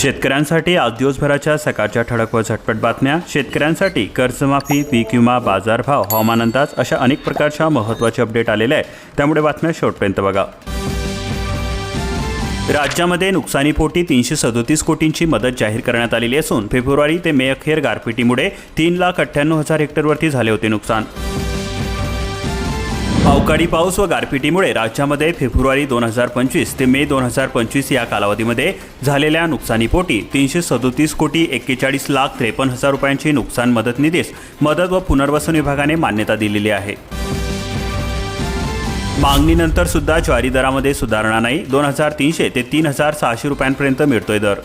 शेतकऱ्यांसाठी आज दिवसभराच्या सकाळच्या ठळक व झटपट बातम्या. शेतकऱ्यांसाठी कर्जमाफी पीक विमा बाजारभाव हवामान अंदाज अशा अनेक प्रकारच्या महत्त्वाचे अपडेट आलेले आहे त्यामुळे बातम्या शेवटपर्यंत बघा. राज्यामध्ये नुकसानीपोटी तीनशे सदोतीस कोटींची मदत जाहीर करण्यात आलेली असून फेब्रुवारी ते मे अखेर गारपिटीमुळे तीन लाख अठ्ठ्याण्णव हजार हेक्टरवरती झाले होते नुकसान. अवकाळी पाऊस व गारपिटीमुळे राज्यामध्ये फेब्रुवारी दोन हजार पंचवीस ते मे दोन हजार पंचवीस या कालावधीमध्ये झालेल्या नुकसानीपोटी तीनशे सदोतीस कोटी एक्केचाळीस लाख त्रेपन्न हजार रुपयांची नुकसान मदत निधीस मदत व पुनर्वसन विभागाने मान्यता दिलेली आहे. मागणीनंतर सुद्धा ज्वारी दरामध्ये सुधारणा नाही. दोन हजार तीनशे ते तीन हजार सहाशे रुपयांपर्यंत मिळतोय दर.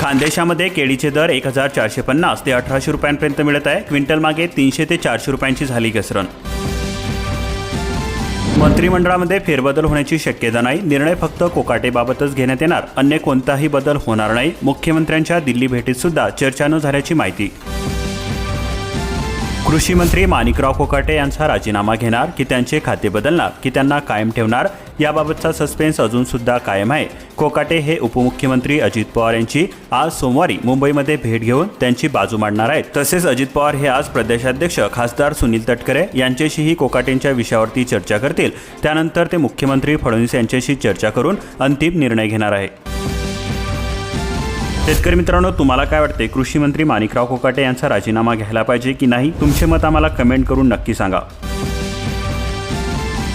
खानदेशामध्ये केळीचे दर एक हजार चारशे पन्नास ते अठराशे रुपयांपर्यंत मिळत आहे. क्विंटल मागे तीनशे ते चारशे रुपयांची झाली घसरण. मंत्रिमंडळामध्ये फेरबदल होण्याची शक्यता नाही. निर्णय फक्त कोकाटेबाबतच घेण्यात येणार. अन्य कोणताही बदल होणार नाही. मुख्यमंत्र्यांच्या दिल्ली भेटीत सुद्धा चर्चा न झाल्याची माहिती. कृषी मंत्री माणिकराव कोकाटे यांचा राजीनामा घेणार की त्यांचे खाते बदलणार की त्यांना कायम ठेवणार याबाबतचा सस्पेन्स अजून सुद्धा कायम आहे. कोकाटे हे उपमुख्यमंत्री अजित पवार यांची आज सोमवारी मुंबईमध्ये भेट घेऊन त्यांची बाजू मांडणार आहेत. तसेच अजित पवार हे आज प्रदेशाध्यक्ष खासदार सुनील तटकरे यांच्याशीही कोकाटेंच्या विषयावरती चर्चा करतील. त्यानंतर ते मुख्यमंत्री फडणवीस यांच्याशी चर्चा करून अंतिम निर्णय घेणार आहे शेतकरी मित्रांनो तुम्हाला काय वाटते कृषी मंत्री माणिकराव कोकाटे यांचा राजीनामा घ्यायला पाहिजे की नाही? तुमचे मत आम्हाला कमेंट करून नक्की सांगा.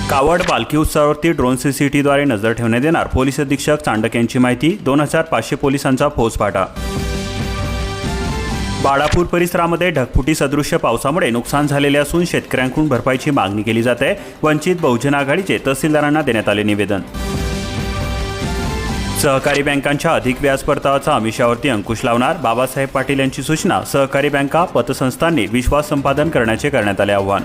कावड पालखी उत्सवावरती ड्रोन सीसीटीव्हीद्वारे नजर ठेवण्यात येणार. पोलीस अधीक्षक चांडक यांची माहिती दोन हजार पाचशे पोलिसांचा फौजफाटा बाळापूर परिसरामध्ये ढगफुटी सदृश्य पावसामुळे नुकसान झालेले असून शेतकऱ्यांकडून भरपाईची मागणी केली जाते. वंचित बहुजन आघाडीचे तहसीलदारांना देण्यात आले निवेदन. सहकारी बँकांच्या अधिक व्याज परतावाचा आमिषावरती अंकुश लावणार बाबासाहेब पाटील यांची सूचना सहकारी बँका पतसंस्थांनी विश्वास संपादन करण्याचे करण्यात आले आव्हान.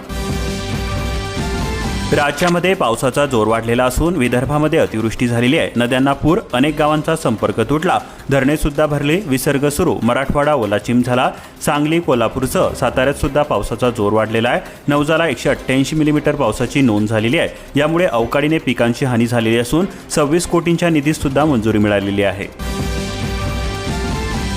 राज्यामध्ये पावसाचा जोर वाढलेला असून विदर्भामध्ये अतिवृष्टी झालेली आहे. नद्यांना पूर अनेक गावांचा संपर्क तुटला. धरणे सुद्धा भरली. विसर्ग सुरू. मराठवाडा ओलाचिम झाला. सांगली कोल्हापूरसह साताऱ्यात सुद्धा पावसाचा जोर वाढलेला आहे. नवजाला एकशे अठ्ठ्याऐंशी मिलीमीटर पावसाची नोंद झालेली आहे. यामुळे अवकाळीने पिकांची हानी झालेली असून सव्वीस कोटींच्या निधीत सुद्धा मंजुरी मिळालेली आहे.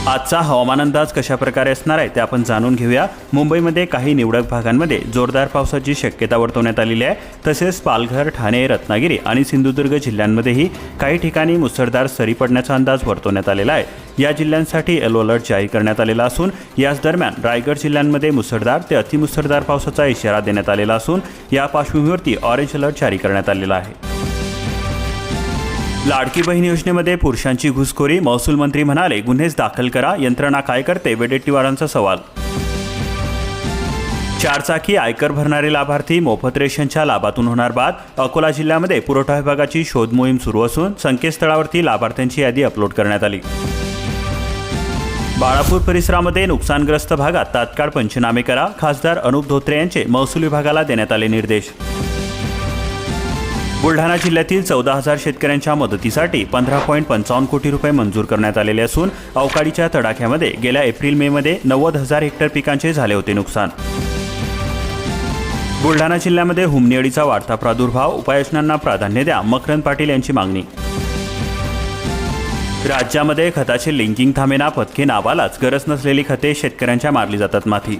आजचा हवामान अंदाज कशा प्रकारे असणार आहे ते आपण जाणून घेऊया. मुंबईमध्ये काही निवडक भागांमध्ये जोरदार पावसाची शक्यता वर्तवण्यात आलेली आहे. तसेच पालघर ठाणे रत्नागिरी आणि सिंधुदुर्ग जिल्ह्यांमध्येही काही ठिकाणी मुसळधार सरी पडण्याचा अंदाज वर्तवण्यात आलेला आहे. या जिल्ह्यांसाठी येलो अलर्ट जाहीर करण्यात आलेला असून याच दरम्यान रायगड जिल्ह्यांमध्ये मुसळधार ते अतिमुसळधार पावसाचा इशारा देण्यात आलेला असून या पार्श्वभूमीवरती ऑरेंज अलर्ट जारी करण्यात आलेला आहे. लाडकी बहीण योजनेमध्ये पुरुषांची घुसखोरी महसूल मंत्री म्हणाले गुन्हेच दाखल करा यंत्रणा काय करते वेडेट्टीवारांचा सवाल. चारचाकी आयकर भरणारे लाभार्थी मोफत रेशनच्या लाभातून होणार बाद अकोला जिल्ह्यामध्ये पुरवठा विभागाची शोध मोहीम सुरू असून संकेतस्थळावरती लाभार्थ्यांची यादी अपलोड करण्यात आली. बाळापूर परिसरामध्ये नुकसानग्रस्त भागात तात्काळ पंचनामे करा खासदार अनुप धोत्रे यांचे महसूल विभागाला देण्यात आले निर्देश. बुलढाणा जिल्ह्यातील चौदा हजार शेतकऱ्यांच्या मदतीसाठी पंधरा पॉईंट पंचावन्न कोटी रुपये मंजूर करण्यात आलेले असून अवकाळीच्या तडाख्यामध्ये गेल्या एप्रिल मे मध्ये नव्वद हजार हेक्टर पिकांचे झाले होते नुकसान. बुलढाणा जिल्ह्यामध्ये हुमणी वाढता प्रादुर्भाव उपाययोजनांना प्राधान्य द्या मकरंद पाटील यांची मागणी. राज्यामध्ये खताचे लिंकिंग थांबेना पथके नावालाच गरज नसलेली खते शेतकऱ्यांच्या मारली जातात माथी.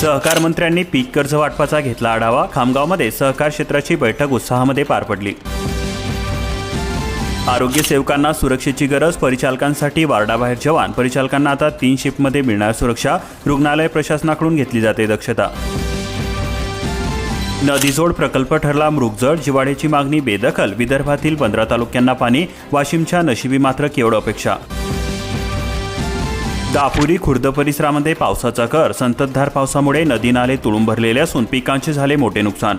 सहकार मंत्र्यांनी पीक कर्ज वाटपाचा घेतला आढावा. खामगावमध्ये सहकार क्षेत्राची बैठक उत्साहामध्ये पार पडली. आरोग्य सेवकांना सुरक्षेची गरज परिचालकांसाठी वार्डाबाहेर जवान. परिचालकांना आता तीन शिफ्टमध्ये मिळणार सुरक्षा. रुग्णालय प्रशासनाकडून घेतली जाते दक्षता. नदीजोड प्रकल्प ठरला मृगजळ. जिवाड्याची मागणी बेदखल. विदर्भातील पंधरा तालुक्यांना पाणी. वाशिमच्या नशिबी मात्र केवळ अपेक्षा? दापुरी खुर्द परिसरामध्ये पावसाचा कर. संततधार पावसामुळे नदी नाले तुळून भरलेले असून पिकांचे झाले मोठे नुकसान.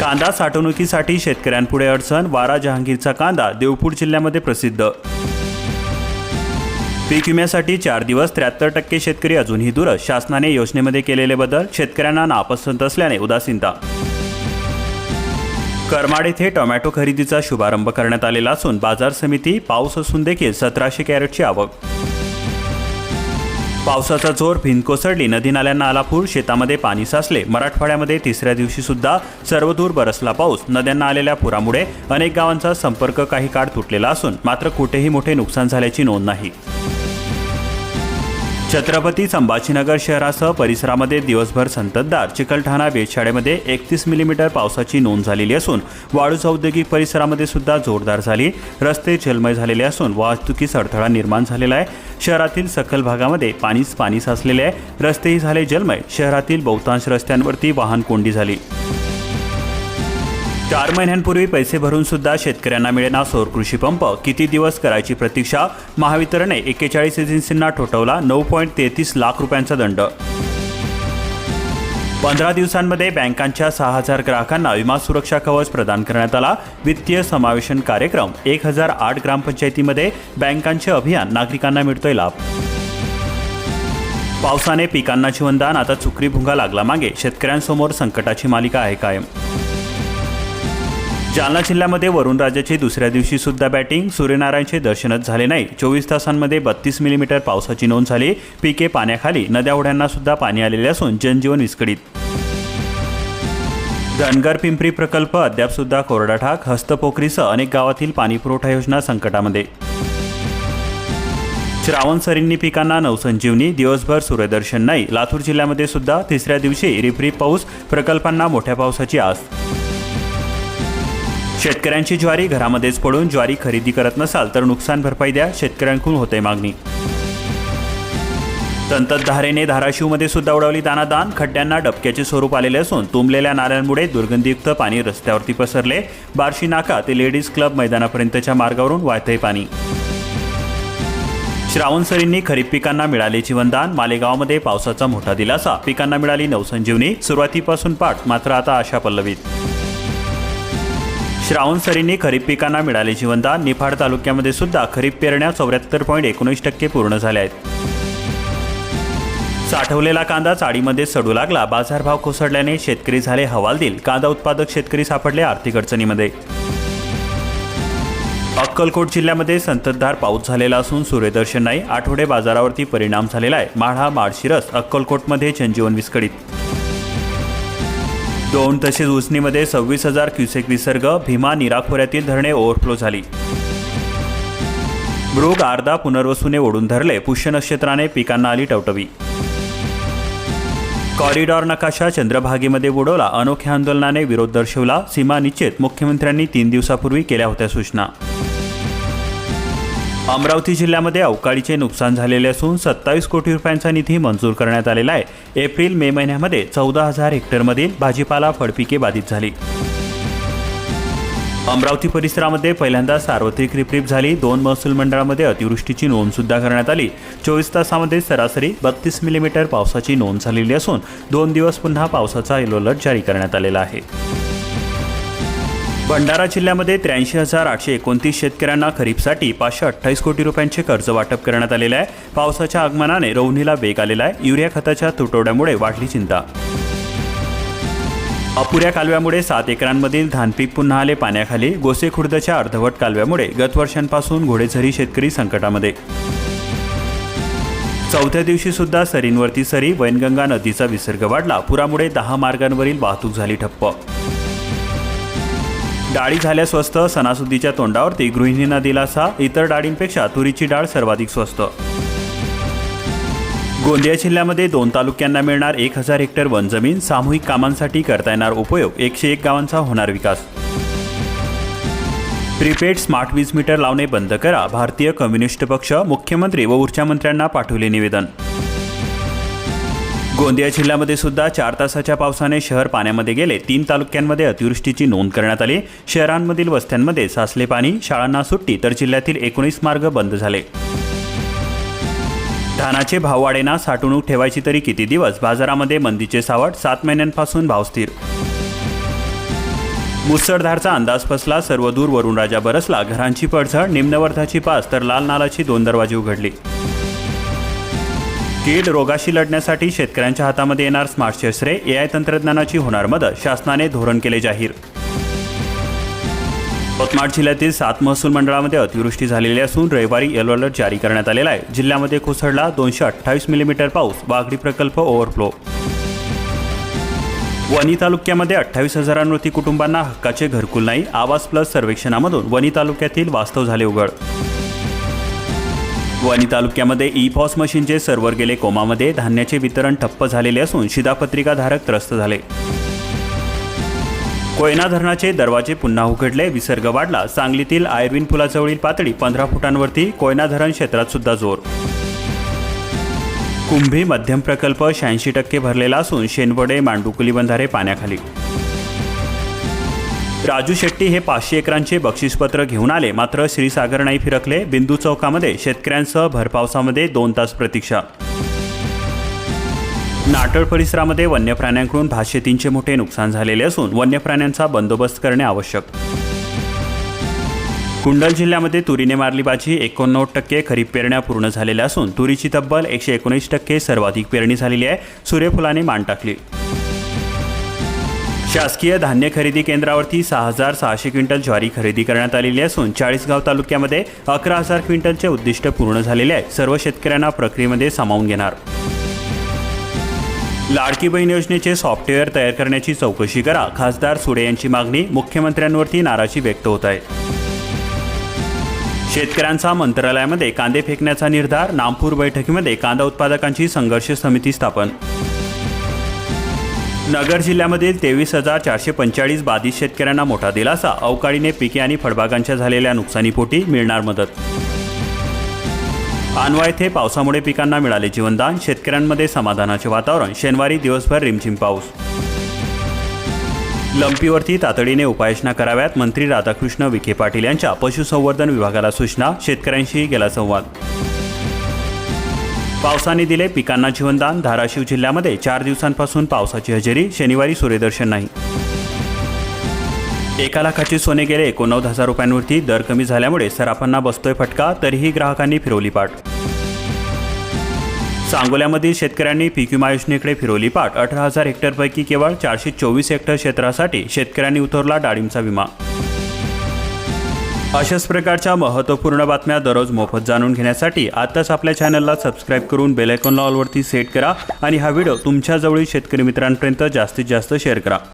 कांदा साठवणुकीसाठी शेतकऱ्यांपुढे अडचण. वारा जहांगीरचा कांदा देवपूर जिल्ह्यामध्ये प्रसिद्ध. पीक विम्यासाठी चार दिवस. त्र्याहत्तर टक्के शेतकरी अजूनही दूर शासनाने योजनेमध्ये केलेले बदल. शेतकऱ्यांना नापसंत असल्याने उदासीनता. करमाड येथे टोमॅटो खरेदीचा शुभारंभ करण्यात आलेला असून बाजार समिती पाऊस असून देखील सतराशे कॅरेटची आवक. पावसाचा जोर भिंत कोसळली. नदी नाल्यांना आला पूर शेतामध्ये पाणी साचले. मराठवाड्यामध्ये तिसऱ्या दिवशी सुद्धा सर्वदूर बरसला पाऊस. नद्यांना आलेल्या पुरामुळे अनेक गावांचा संपर्क काही काळ तुटलेला असून मात्र कुठेही मोठे नुकसान झाल्याची नोंद नाही. छत्रपती संभाजीनगर शहरासह परिसरामध्ये दिवसभर संततधार. चिकलठाणा वेधशाळेमध्ये एकतीस मिलीमीटर पावसाची नोंद झालेली असून वाळूज औद्योगिक परिसरामध्ये सुद्धा जोरदार झाली. रस्ते जलमय झालेले असून वाहतुकीस अडथळा निर्माण झालेला आहे. शहरातील सखल भागामध्ये पाणीच पाणी साचलेले आहे. रस्तेही झाले जलमय. शहरातील बहुतांश रस्त्यांवरती वाहन कोंडी झाली. चार महिन्यांपूर्वी पैसे भरून सुद्धा शेतकऱ्यांना मिळेना सौर कृषी पंप. किती दिवस करायची प्रतीक्षा? महावितरणने एक्केचाळीस एजन्सींना ठोठवला नऊ पॉईंट तेहतीस लाख रुपयांचा दंड. पंधरा दिवसांमध्ये बँकांच्या सहा हजार ग्राहकांना विमा सुरक्षा कवच प्रदान करण्यात आला. वित्तीय समावेशन कार्यक्रम एक हजार आठ ग्रामपंचायतीमध्ये बँकांचे अभियान नागरिकांना मिळतोय लाभ. पावसाने पिकांना जीवनदान आता चुकरी भुंगा लागला मागे. शेतकऱ्यांसमोर संकटाची मालिका आहे कायम. जालना जिल्ह्यामध्ये वरुणराजाची दुसऱ्या दिवशी सुद्धा बॅटिंग सूर्यनारायणचे दर्शनच झाले नाही. चोवीस तासांमध्ये बत्तीस मिलीमीटर पावसाची नोंद झाली. पिके पाण्याखाली नद्या ओढ्यांना सुद्धा पाणी आलेले असून जनजीवन विस्कळीत. धनगर पिंपरी प्रकल्प अद्याप सुद्धा कोरडा ठाक. हस्तपोखरीसह अनेक गावातील पाणीपुरवठा योजना संकटामध्ये. श्रावण सरींनी पिकांना नवसंजीवनी. दिवसभर सूर्यदर्शन नाही. लातूर जिल्ह्यामध्ये सुद्धा तिसऱ्या दिवशी रिपरिप पाऊस. प्रकल्पांना मोठ्या पावसाची आस. शेतकऱ्यांची ज्वारी घरामध्येच पडून ज्वारी खरेदी करत नसाल तर नुकसान भरपाई द्या शेतकऱ्यांकडून होते मागणी. संततधारेने धाराशिवमध्ये सुद्धा उडवली दानादान खड्ड्यांना डबक्याचे स्वरूप आलेले असून तुंबलेल्या नाल्यांमुळे दुर्गंधीयुक्त पाणी रस्त्यावरती पसरले. बार्शी नाका ते लेडीज क्लब मैदानापर्यंतच्या मार्गावरून वाहतय पाणी. श्रावणसरींनी खरीप पिकांना मिळाले जीवनदान मालेगावमध्ये पावसाचा मोठा दिलासा. पिकांना मिळाली नवसंजीवनी सुरुवातीपासून पाठ मात्र आता आशा पल्लवीत. श्रावण सरींनी खरीप पिकांना मिळाले जीवनदान निफाड तालुक्यामध्ये सुद्धा खरीप पेरण्या चौऱ्याहत्तर पॉईंट एकोणीस टक्के पूर्ण झाल्या आहेत साठवलेला कांदा चाळीमध्ये सडू लागला. बाजारभाव कोसळल्याने शेतकरी झाले हवालदिल. कांदा उत्पादक शेतकरी सापडले आर्थिक अडचणीमध्ये. अक्कलकोट जिल्ह्यामध्ये संततधार पाऊस झालेला असून सूर्यदर्शन नाही. आठवडे बाजारावरती परिणाम झालेला आहे. माढा माळशिरस अक्कलकोटमध्ये जनजीवन विस्कळीत. दोन तसेच उजनीमध्ये सव्वीस हजार क्युसेक विसर्ग भीमा निराखोऱ्यातील धरणे ओव्हरफ्लो झाली. मृग आर्धा पुनर्वसूने ओढून धरले पुष्य नक्षत्राने पिकांना आली टवटवी. कॉरिडॉर नकाशा चंद्रभागेमध्ये बुडवला अनोख्या आंदोलनाने विरोध दर्शवला सीमा निश्चित मुख्यमंत्र्यांनी तीन दिवसापूर्वी केल्या होत्या सूचना. अमरावती जिल्ह्यामध्ये अवकाळीचे नुकसान झालेले असून सत्तावीस कोटी रुपयांचा निधी मंजूर करण्यात आलेला आहे. एप्रिल मे महिन्यामध्ये चौदा हजार हेक्टरमधील भाजीपाला फळपिके बाधित झाली. अमरावती परिसरामध्ये पहिल्यांदा सार्वत्रिक रिपरिप झाली. दोन महसूल मंडळामध्ये अतिवृष्टीची नोंद सुद्धा करण्यात आली. चोवीस तासामध्ये सरासरी बत्तीस मिलीमीटर पावसाची नोंद झालेली असून दोन दिवस पुन्हा पावसाचा येलो अलर्ट जारी करण्यात आलेला आहे. भंडारा जिल्ह्यामध्ये त्र्याऐंशी हजार आठशे एकोणतीस शेतकऱ्यांना खरीपसाठी पाचशे अठ्ठावीस कोटी रुपयांचे कर्ज वाटप करण्यात आलेले आहे. पावसाच्या आगमनाने रोवणीला वेग आलेला आहे. युरिया खताच्या तुटवड्यामुळे वाढली चिंता. अपुऱ्या कालव्यामुळे सात एकरांमधील धानपीक पुन्हा आले पाण्याखाली. गोसेखुर्दच्या अर्धवट कालव्यामुळे गत वर्षांपासून घोडेझरी शेतकरी संकटामध्ये. चौथ्या दिवशी सुद्धा सरींवरती सरी वैनगंगा नदीचा विसर्ग वाढला. पुरामुळे दहा मार्गांवरील वाहतूक झाली ठप्प. डाळी झाल्या स्वस्त सणासुदीच्या तोंडावरती गृहिणींना दिलासा इतर डाळींपेक्षा तुरीची डाळ सर्वाधिक स्वस्त. गोंदिया जिल्ह्यामध्ये दोन तालुक्यांना मिळणार एक हजार हेक्टर वन जमीन सामूहिक कामांसाठी करता येणार उपयोग एकशे एक गावांचा होणार विकास. प्रीपेड स्मार्ट वीज मीटर लावणे बंद करा भारतीय कम्युनिस्ट पक्ष मुख्यमंत्री व ऊर्जा मंत्र्यांना पाठवले निवेदन. गोंदिया जिल्ह्यामध्ये सुद्धा चार तासाच्या पावसाने शहर पाण्यामध्ये गेले. तीन तालुक्यांमध्ये अतिवृष्टीची नोंद करण्यात आली. शहरांमधील वस्त्यांमध्ये साचले पाणी शाळांना सुट्टी तर जिल्ह्यातील एकोणीस मार्ग बंद झाले. धानाचे भाव वाढेना साठवणूक ठेवायची तरी किती दिवस? बाजारामध्ये मंदीचे सावट सात महिन्यांपासून भाव स्थिर. मुसळधारचा अंदाज फसला सर्वदूर वरून राजा बरसला. घरांची पडझड निम्नवर्धाची पास तर लाल नालाची दोन दरवाजे उघडली. कीड रोगाशी लढण्यासाठी शेतकऱ्यांच्या हातामध्ये येणार स्मार्ट शस्त्रे एआय तंत्रज्ञानाची होणार मदत शासनाने धोरण केले जाहीर. यवतमाळ जिल्ह्यातील सात महसूल मंडळामध्ये अतिवृष्टी झालेली असून रविवारी येलो अलर्ट जारी करण्यात आलेला आहे. जिल्ह्यामध्ये कोसळला दोनशे अठ्ठावीस मिलीमीटर पाऊस वाघडी प्रकल्प ओव्हरफ्लो वणी तालुक्यामध्ये अठ्ठावीस हजारांवरती कुटुंबांना हक्काचे घरकुल नाही आवास प्लस सर्वेक्षणामधून वणी तालुक्यातील वास्तव झाले उघड. वणी तालुक्यामध्ये ई पॉस मशीनचे सर्व्हर गेले कोमामध्ये. धान्याचे वितरण ठप्प झालेले असून शिधापत्रिकाधारक त्रस्त झाले. कोयना धरणाचे दरवाजे पुन्हा उघडले. विसर्ग वाढला. सांगलीतील आयर्विन पुलाजवळील पातळी पंधरा फुटांवरती कोयना धरण क्षेत्रात सुद्धा जोर. कुंभी मध्यम प्रकल्प शहाऐंशी टक्के भरलेला असून शेनवडे मांडुकुली बंधारे पाण्याखाली. राजू शेट्टी हे पाचशे एकरांचे बक्षीसपत्र घेऊन आले. मात्र श्रीसागर नाही फिरकले. बिंदू चौकामध्ये शेतकऱ्यांसह भरपावसामध्ये दोन तास प्रतीक्षा. नाटळ परिसरामध्ये वन्य प्राण्यांकडून भातशेतींचे मोठे नुकसान झालेले असून वन्य प्राण्यांचा बंदोबस्त करणे आवश्यक. कुंडल जिल्ह्यामध्ये तुरीने मारली बाजी. एकोणनव्वद टक्के खरीप पेरण्या पूर्ण झालेल्या असून तुरीची तब्बल एकशे एकोणीस टक्के सर्वाधिक पेरणी झालेली आहे. सूर्यफुलाने मान टाकली. शासकीय धान्य खरेदी केंद्रावरती सहा हजार सहाशे क्विंटल ज्वारी खरेदी करण्यात आलेली असून चाळीसगाव तालुक्यामध्ये अकरा हजार क्विंटलचे उद्दिष्ट पूर्ण झालेले आहे सर्व शेतकऱ्यांना प्रक्रियेमध्ये सामावून घेणार. लाडकी बहीण योजनेचे सॉफ्टवेअर तयार करण्याची चौकशी करा खासदार सुडे यांची मागणी मुख्यमंत्र्यांवरती नाराजी व्यक्त होत आहे. शेतकऱ्यांचा मंत्रालयामध्ये कांदे फेकण्याचा निर्धार नामपूर बैठकीमध्ये कांदा उत्पादकांची संघर्ष समिती स्थापन नगर जिल्ह्यामधील तेवीस हजार चारशे पंचेचाळीस बाधित शेतकऱ्यांना मोठा दिलासा. अवकाळीने पिके आणि फळबागांच्या झालेल्या नुकसानीपोटी मिळणार मदत. आणवा येथे पावसामुळे पिकांना मिळाले जीवनदान. शेतकऱ्यांमध्ये समाधानाचे वातावरण. शनिवारी दिवसभर रिमझिम पाऊस. लंपीवरती तातडीने उपाययोजना कराव्यात. मंत्री राधाकृष्ण विखे पाटील यांच्या पशुसंवर्धन विभागाला सूचना. शेतकऱ्यांशी गेला संवाद. पावसाने दिले पिकांना जीवनदान. धाराशिव जिल्ह्यामध्ये चार दिवसांपासून पावसाची हजेरी शनिवारी सूर्यदर्शन नाही. एका लाखाचे सोने गेले एकोणनव्वद हजार रुपयांवरती. दर कमी झाल्यामुळे सराफांना बसतोय फटका तरीही ग्राहकांनी फिरवली पाठ. सांगोल्यामधील शेतकऱ्यांनी पीक विमा योजनेकडे फिरवली पाठ. अठरा हजार हेक्टरपैकी केवळ चारशे चोवीस हेक्टर क्षेत्रासाठी शेतकऱ्यांनी उतरला डाळिंबचा विमा. अशाच प्रकारच्या महत्त्वपूर्ण बातम्या दररोज मोफत जाणून घेण्यासाठी आत्ताच आपल्या चॅनलला सबस्क्राईब करून बेलायकॉन ऑलवरती सेट करा आणि हा व्हिडिओ तुमच्याजवळील शेतकरी मित्रांपर्यंत जास्तीत जास्त शेअर करा.